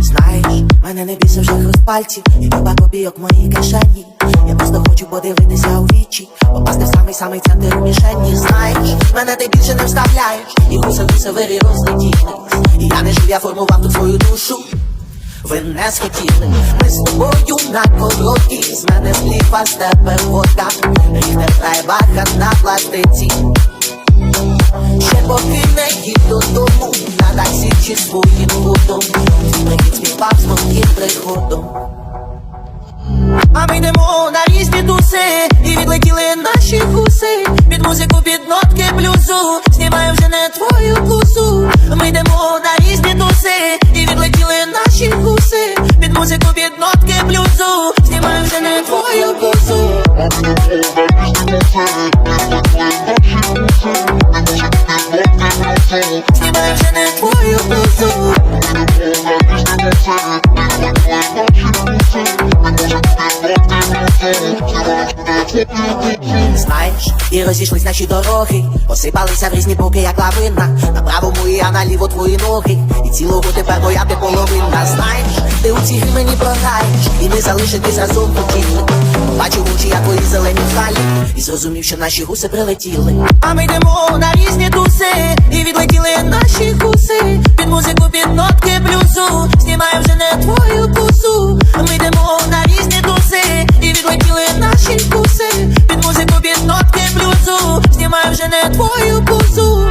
Знаєш, мене не бісив вже хруст пальців і купа копійок моїй кишені. Я просто хочу подивитися у вічі, попасти в самий самий центр мішені. Знаєш, мене ти більше не вставляєш, і гуси вирі розлетілись. І я не жив, я формував тут свою душу. Ви не схотіли, ми з тобою на короті З мене сліпа, з тебе водка Ріхтер трайбаха на пластиці На чи своїм ходом Привіт співав з моїм приходом а ми йдемо на різні туси. І відлетіли наші гуси. Під музику, під нотки блюзу. Знімаю вже не твою блузу. Ми йдемо на різні туси. І відлетіли наші гуси. Під музику, під нотки блюзу. Знімаю вже не твою блузу. Знімаю вже Знаєш, і розійшлись наші дороги, посипалися в різні боки, як лавина. На правому і я на ліву твої ноги. І цілого тепер моя ти половина. Знаєш, ти у цій грі мені програєш, і ми залишитись разом хотіли. Бачив очі, я твої зелені в халі, і зрозумів, що наші гуси прилетіли. А ми йдемо на різні туси, і відлетіли наші гуси. Під музику, під нотки блюзу, знімаю вже не твою кусу. Ми йдемо на різні туси, і відлетіли наші гуси. Під музику, під нотки блюзу, знімаю вже не твою кусу.